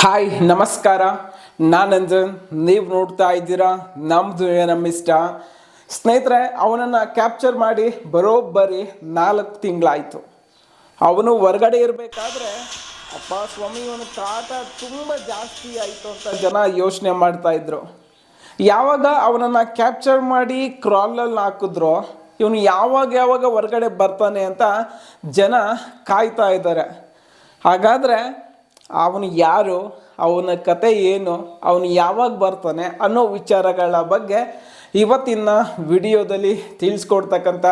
Hi, ನಮಸ್ಕಾರ. ನಾನಂಜನ್ ನೀವು ನೋಡ್ತಾ ಇದ್ದೀರಾ? ನಮ್ಮದು ನಮ್ಮಿಷ್ಟ ಸ್ನೇಹಿತರೆ, ಅವನನ್ನು ಕ್ಯಾಪ್ಚರ್ ಮಾಡಿ ಬರೋಬ್ಬರಿ ನಾಲ್ಕು ತಿಂಗಳಾಯಿತು. ಅವನು ಹೊರಗಡೆ ಇರಬೇಕಾದ್ರೆ, ಅಪ್ಪ ಸ್ವಾಮಿ, ಇವನು ಕಾಟ ತುಂಬ ಜಾಸ್ತಿ ಆಯಿತು ಅಂತ ಜನ ಯೋಚನೆ ಮಾಡ್ತಾ ಇದ್ರು. ಯಾವಾಗ ಅವನನ್ನು ಕ್ಯಾಪ್ಚರ್ ಮಾಡಿ ಕ್ರಾಲಲ್ಲಿ ಹಾಕಿದ್ರೋ, ಇವನು ಯಾವಾಗ ಯಾವಾಗ ಹೊರಗಡೆ ಬರ್ತಾನೆ ಅಂತ ಜನ ಕಾಯ್ತಾ ಇದ್ದಾರೆ. ಹಾಗಾದರೆ ಅವನು ಯಾರು ಅವನ ಕತೆ ಏನು ಅವನು ಯಾವಾಗ ಬರ್ತಾನೆ ಅನ್ನೋ ವಿಚಾರಗಳ ಬಗ್ಗೆ ಇವತ್ತಿನ ವಿಡಿಯೋದಲ್ಲಿ ತಿಳಿಸ್ಕೊಡ್ತಕ್ಕಂಥ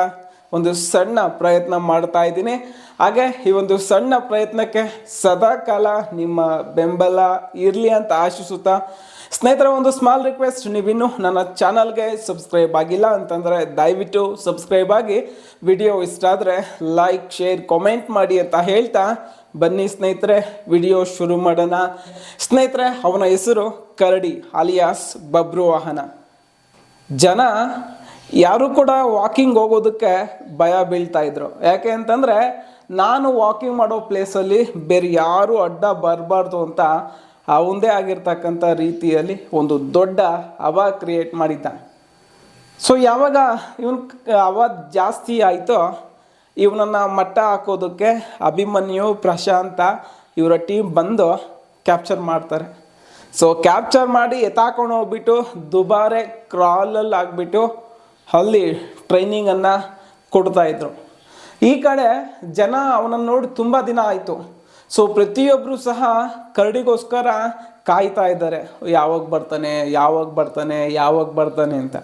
ಒಂದು ಸಣ್ಣ ಪ್ರಯತ್ನ ಮಾಡ್ತಾ ಇದ್ದೀನಿ. ಹಾಗೆ ಈ ಒಂದು ಸಣ್ಣ ಪ್ರಯತ್ನಕ್ಕೆ ಸದಾ ಕಾಲ ನಿಮ್ಮ ಬೆಂಬಲ ಇರಲಿ ಅಂತ ಆಶಿಸುತ್ತಾ ಸ್ನೇಹಿತರ, ಒಂದು ಸ್ಮಾಲ್ ರಿಕ್ವೆಸ್ಟ್ ನೀವಿನ್ನೂ ನನ್ನ ಚಾನಲ್ಗೆ ಸಬ್ಸ್ಕ್ರೈಬ್ ಆಗಿಲ್ಲ ಅಂತಂದರೆ ದಯವಿಟ್ಟು ಸಬ್ಸ್ಕ್ರೈಬ್ ಆಗಿ. ವಿಡಿಯೋ ಇಷ್ಟ ಆದರೆ ಲೈಕ್ ಶೇರ್ ಕಾಮೆಂಟ್ ಮಾಡಿ ಅಂತ ಹೇಳ್ತಾ ಬನ್ನಿ ಸ್ನೇಹಿತರೆ, ವಿಡಿಯೋ ಶುರು ಮಾಡೋಣ. ಸ್ನೇಹಿತರೆ, ಅವನ ಹೆಸರು ಕರಡಿ, ಅಲಿಯಾಸ್ ಬಬ್ರು ವಾಹನ. ಜನ ಯಾರು ಕೂಡ ವಾಕಿಂಗ್ ಹೋಗೋದಕ್ಕೆ ಭಯ ಬೀಳ್ತಾ ಇದ್ರು. ಯಾಕೆ ಅಂತಂದರೆ ನಾನು ವಾಕಿಂಗ್ ಮಾಡೋ ಪ್ಲೇಸಲ್ಲಿ ಬೇರೆ ಯಾರು ಅಡ್ಡ ಬರಬಾರ್ದು ಅಂತ ಅವಂದೇ ಆಗಿರ್ತಕ್ಕಂಥ ರೀತಿಯಲ್ಲಿ ಒಂದು ದೊಡ್ಡ ಹವ ಕ್ರಿಯೇಟ್ ಮಾಡಿದ್ದ. ಸೊ ಯಾವಾಗ ಇವನ್ ಹವ ಜಾಸ್ತಿ ಆಯಿತೋ, ಇವನನ್ನು ಮಟ್ಟ ಹಾಕೋದಕ್ಕೆ ಅಭಿಮನ್ಯು, ಪ್ರಶಾಂತ ಇವರ ಟೀಮ್ ಬಂದು ಕ್ಯಾಪ್ಚರ್ ಮಾಡ್ತಾರೆ. ಸೊ ಕ್ಯಾಪ್ಚರ್ ಮಾಡಿ ಎತ್ತಾಕೊಂಡು ಹೋಗ್ಬಿಟ್ಟು ದುಬಾರೆ ಕ್ರಾಲಲ್ಲಿ ಆಗಿಬಿಟ್ಟು ಅಲ್ಲಿ ಟ್ರೈನಿಂಗನ್ನು ಕೊಡ್ತಾಯಿದ್ರು ಈ ಕಡೆ ಜನ ಅವನನ್ನು ನೋಡಿ ತುಂಬ ದಿನ ಆಯಿತು. ಸೊ ಪ್ರತಿಯೊಬ್ಬರು ಸಹ ಕರಡಿಗೋಸ್ಕರ ಕಾಯ್ತಾ ಇದ್ದಾರೆ. ಯಾವಾಗ ಬರ್ತಾನೆ ಯಾವಾಗ ಬರ್ತಾನೆ ಯಾವಾಗ ಬರ್ತಾನೆ ಅಂತ.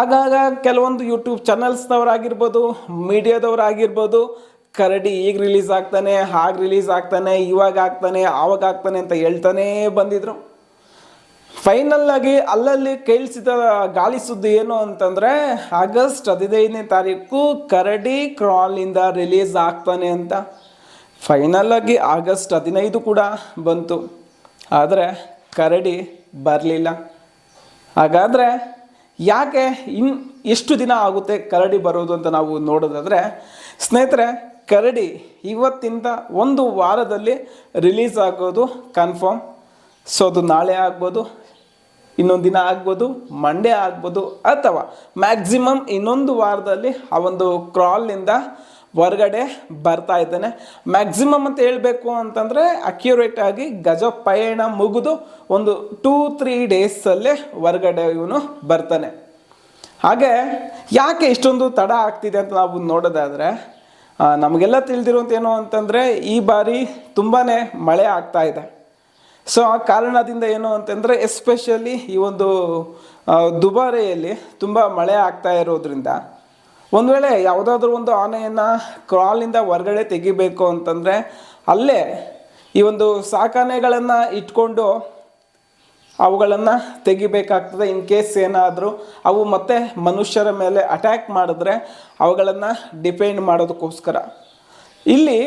ಆಗಾಗ ಕೆಲವೊಂದು ಯೂಟ್ಯೂಬ್ ಚಾನಲ್ಸ್ನವರಾಗಿರ್ಬೋದು ಮೀಡಿಯಾದವರಾಗಿರ್ಬೋದು, ಕರಡಿ ಈಗ ರಿಲೀಸ್ ಆಗ್ತಾನೆ, ಹಾಗೆ ರಿಲೀಸ್ ಆಗ್ತಾನೆ, ಇವಾಗ ಆಗ್ತಾನೆ, ಆವಾಗ ಆಗ್ತಾನೆ ಅಂತ ಹೇಳ್ತಾನೇ ಬಂದಿದ್ರು. ಫೈನಲ್ ಆಗಿ ಅಲ್ಲಲ್ಲಿ ಕೇಳಿಸಿದ ಗಾಳಿ ಸುದ್ದಿ ಏನು ಅಂತಂದರೆ, ಆಗಸ್ಟ್ ಹದಿನೈದನೇ ತಾರೀಕು ಕರಡಿ ಕ್ರಾಲಿಂದ ರಿಲೀಸ್ ಆಗ್ತಾನೆ ಅಂತ. ಫೈನಲ್ ಆಗಿ ಆಗಸ್ಟ್ ಹದಿನೈದು ಕೂಡ ಬಂತು. ಆದರೆ ಕರಡಿ ಬರಲಿಲ್ಲ. ಹಾಗಾದರೆ ಯಾಕೆ ಇನ್ ಎಷ್ಟು ದಿನ ಆಗುತ್ತೆ ಕರಡಿ ಬರೋದು ಅಂತ ನಾವು ನೋಡೋದಾದರೆ, ಸ್ನೇಹಿತರೆ, ಕರಡಿ ಇವತ್ತಿಂದ ಒಂದು ವಾರದಲ್ಲಿ ರಿಲೀಸ್ ಆಗೋದು ಕನ್ಫರ್ಮ್. ಸೊ ಅದು ನಾಳೆ ಆಗ್ಬೋದು. ಇನ್ನೊಂದು ದಿನ ಆಗ್ಬೋದು ಮಂಡೇ ಆಗ್ಬೋದು, ಅಥವಾ ಮ್ಯಾಕ್ಸಿಮಮ್ ಇನ್ನೊಂದು ವಾರದಲ್ಲಿ ಆ ಒಂದು ಕ್ರಾಲ್ನಿಂದ ಹೊರಗಡೆ ಬರ್ತಾ ಇದ್ದಾನೆ. ಮ್ಯಾಕ್ಸಿಮಮ್ ಅಂತ ಹೇಳಬೇಕು ಅಂತಂದರೆ ಅಕ್ಯುರೇಟ್ ಆಗಿ ಗಜ ಪಯಣ ಮುಗಿದು ಒಂದು ಟೂ ತ್ರೀ ಡೇಸಲ್ಲೇ ಹೊರಗಡೆ ಇವನು ಬರ್ತಾನೆ. ಹಾಗೆ ಯಾಕೆ ಇಷ್ಟೊಂದು ತಡ ಆಗ್ತಿದೆ ಅಂತ ನಾವು ನೋಡೋದಾದರೆ ನಮಗೆಲ್ಲ ತಿಳಿದಿರುವಂಥ ಏನು ಅಂತಂದರೆ ಈ ಬಾರಿ ತುಂಬಾ ಮಳೆ ಆಗ್ತಾ ಇದೆ. ಸೊ ಆ ಕಾರಣದಿಂದ ಏನು ಅಂತಂದರೆ ಎಸ್ಪೆಷಲಿ ಈ ಒಂದು ದುಬಾರಿಯಲ್ಲಿ ತುಂಬ ಮಳೆ ಆಗ್ತಾ ಇರೋದ್ರಿಂದ, ಒಂದು ವೇಳೆ ಯಾವುದಾದ್ರೂ ಒಂದು ಆನೆಯನ್ನು ಕ್ರಾಲಿಂದ ಹೊರಗಡೆ ತೆಗಿಬೇಕು ಅಂತಂದರೆ, ಅಲ್ಲೇ ಈ ಒಂದು ಸಾಕಾನೆಗಳನ್ನು ಇಟ್ಕೊಂಡು ಅವುಗಳನ್ನು ತೆಗಿಬೇಕಾಗ್ತದೆ. ಇನ್ ಕೇಸ್ ಏನಾದರೂ ಅವು ಮತ್ತೆ ಮನುಷ್ಯರ ಮೇಲೆ ಅಟ್ಯಾಕ್ ಮಾಡಿದ್ರೆ, ಅವುಗಳನ್ನು ಡಿಪೆಂಡ್ ಮಾಡೋದಕ್ಕೋಸ್ಕರ. ಇಲ್ಲಿ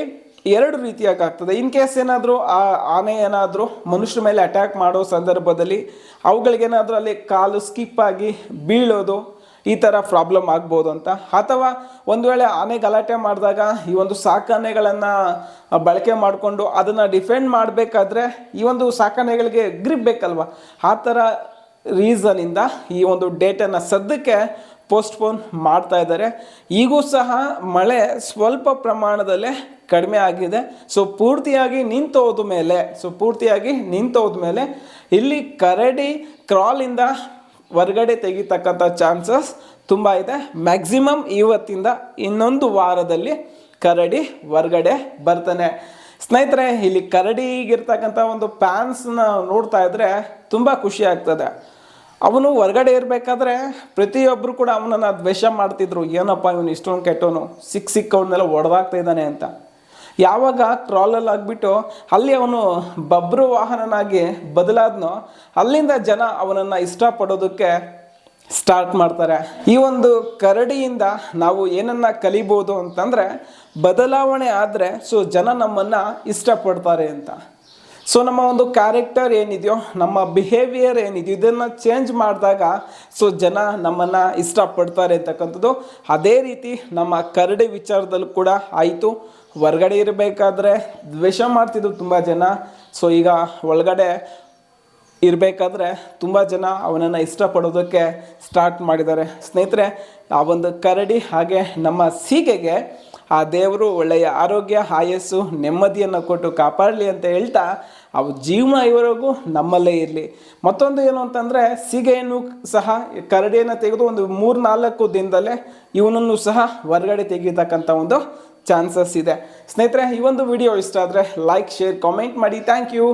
ಎರಡು ರೀತಿಯಾಗಿ ಆಗ್ತದೆ ಇನ್ ಕೇಸ್ ಏನಾದರೂ ಆ ಆನೆ ಏನಾದರೂ ಮನುಷ್ಯರ ಮೇಲೆ ಅಟ್ಯಾಕ್ ಮಾಡೋ ಸಂದರ್ಭದಲ್ಲಿ ಅವುಗಳಿಗೇನಾದರೂ ಅಲ್ಲಿ ಕಾಲು ಸ್ಕಿಪ್ ಆಗಿ ಬೀಳೋದು ಈ ಥರ ಪ್ರಾಬ್ಲಮ್ ಆಗ್ಬೋದು ಅಂತ. ಅಥವಾ ಒಂದು ವೇಳೆ ಆನೆ ಗಲಾಟೆ ಮಾಡಿದಾಗ ಈ ಒಂದು ಸಾಕಾನೆಗಳನ್ನು ಬಳಕೆ ಮಾಡಿಕೊಂಡು ಅದನ್ನು ಡಿಫೆಂಡ್ ಮಾಡಬೇಕಾದ್ರೆ ಈ ಒಂದು ಸಾಕಾನೆಗಳಿಗೆ ಗ್ರಿಪ್ ಬೇಕಲ್ವ? ಆ ಥರ ರೀಸನಿಂದ ಈ ಒಂದು ಡೇಟನ್ನು ಸದ್ಯಕ್ಕೆ ಪೋಸ್ಟ್ಪೋನ್ ಮಾಡ್ತಾ ಇದ್ದಾರೆ. ಈಗೂ ಸಹ ಮಳೆ ಸ್ವಲ್ಪ ಪ್ರಮಾಣದಲ್ಲೇ ಕಡಿಮೆ ಆಗಿದೆ. ಸೊ ಪೂರ್ತಿಯಾಗಿ ನಿಂತೋದ ಮೇಲೆ ಸೊ ಪೂರ್ತಿಯಾಗಿ ನಿಂತೋದ ಮೇಲೆ ಇಲ್ಲಿ ಕರಡಿ ಕ್ರಾಲಿಂದ ಹೊರಗಡೆ ತೆಗಿತಕ್ಕಂಥ ಚಾನ್ಸಸ್ ತುಂಬ ಇದೆ. ಮ್ಯಾಕ್ಸಿಮಮ್ ಇವತ್ತಿಂದ ಇನ್ನೊಂದು ವಾರದಲ್ಲಿ ಕರಡಿ ಹೊರಗಡೆ ಬರ್ತಾನೆ. ಸ್ನೇಹಿತರೆ, ಇಲ್ಲಿ ಕರಡಿಗಿರ್ತಕ್ಕಂಥ ಒಂದು ಪ್ಯಾನ್ಸ್ನ ನೋಡ್ತಾ ಇದ್ರೆ ತುಂಬ ಖುಷಿ ಆಗ್ತದೆ. ಅವನು ಹೊರಗಡೆ ಇರಬೇಕಾದ್ರೆ ಪ್ರತಿಯೊಬ್ಬರು ಕೂಡ ಅವನನ್ನು ದ್ವೇಷ ಮಾಡ್ತಿದ್ರು, ಏನಪ್ಪ ಇವನು ಇಷ್ಟೊಂದು ಕೆಟ್ಟವನು ಸಿಕ್ಕ ಸಿಕ್ಕವನ್ನೆಲ್ಲ ಹೊಡೆದಾಗ್ತಾ ಇದ್ದಾನೆ ಅಂತ. ಯಾವಾಗ ಟ್ರಾಲಲ್ಲಿ ಆಗಿಬಿಟ್ಟು ಅಲ್ಲಿ ಅವನು ಬಬ್ರು ವಾಹನನಾಗಿ ಬದಲಾದ್ನೋ, ಅಲ್ಲಿಂದ ಜನ ಅವನನ್ನು ಇಷ್ಟಪಡೋದಕ್ಕೆ ಸ್ಟಾರ್ಟ್ ಮಾಡ್ತಾರೆ. ಈ ಒಂದು ಕರಡಿಯಿಂದ ನಾವು ಏನನ್ನ ಕಲಿಬೋದು ಅಂತಂದರೆ, ಬದಲಾವಣೆ ಆದರೆ ಸೊ ಜನ ನಮ್ಮನ್ನು ಇಷ್ಟಪಡ್ತಾರೆ ಅಂತ. ಸೊ ನಮ್ಮ ಒಂದು ಕ್ಯಾರೆಕ್ಟರ್ ಏನಿದೆಯೋ, ನಮ್ಮ ಬಿಹೇವಿಯರ್ ಏನಿದೆಯೋ, ಇದನ್ನು ಚೇಂಜ್ ಮಾಡಿದಾಗ ಸೊ ಜನ ನಮ್ಮನ್ನು ಇಷ್ಟಪಡ್ತಾರೆ ಅಂತಕ್ಕಂಥದ್ದು. ಅದೇ ರೀತಿ ನಮ್ಮ ಕರಡಿ ವಿಚಾರದಲ್ಲೂ ಕೂಡ ಆಯಿತು. ಹೊರಗಡೆ ಇರಬೇಕಾದ್ರೆ ದ್ವೇಷ ಮಾಡ್ತಿದ್ರು ತುಂಬ ಜನ. ಸೊ ಈಗ ಒಳಗಡೆ ಇರಬೇಕಾದ್ರೆ ತುಂಬ ಜನ ಅವನನ್ನು ಇಷ್ಟಪಡೋದಕ್ಕೆ ಸ್ಟಾರ್ಟ್ ಮಾಡಿದ್ದಾರೆ. ಸ್ನೇಹಿತರೆ, ಆ ಒಂದು ಕರಡಿ ಹಾಗೆ ನಮ್ಮ ಸೀಗೆಗೆ ಆ ದೇವರು ಒಳ್ಳೆಯ ಆರೋಗ್ಯ, ಆಯಸ್ಸು, ನೆಮ್ಮದಿಯನ್ನು ಕೊಟ್ಟು ಕಾಪಾಡಲಿ ಅಂತ ಹೇಳ್ತಾ ಅವು ಜೀವನ ಇವರೆಗೂ ನಮ್ಮಲ್ಲೇ ಇರಲಿ. ಮತ್ತೊಂದು ಏನು ಅಂತಂದರೆ, ಸೀಗೆಯನ್ನು ಸಹ ಕರಡಿಯನ್ನು ತೆಗೆದು ಒಂದು ಮೂರು ನಾಲ್ಕು ದಿನದಲ್ಲೇ ಇವನನ್ನು ಸಹ ಹೊರಗಡೆ ತೆಗೀತಕ್ಕಂಥ ಒಂದು ಚಾನ್ಸಸ್ ಇದೆ. ಸ್ನೇಹಿತರೆ, ಈ ಒಂದು ವಿಡಿಯೋ ಇಷ್ಟ ಆದರೆ ಲೈಕ್ ಶೇರ್ ಕಾಮೆಂಟ್ ಮಾಡಿ. Thank you